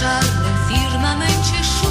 czarnym firmamencie szum.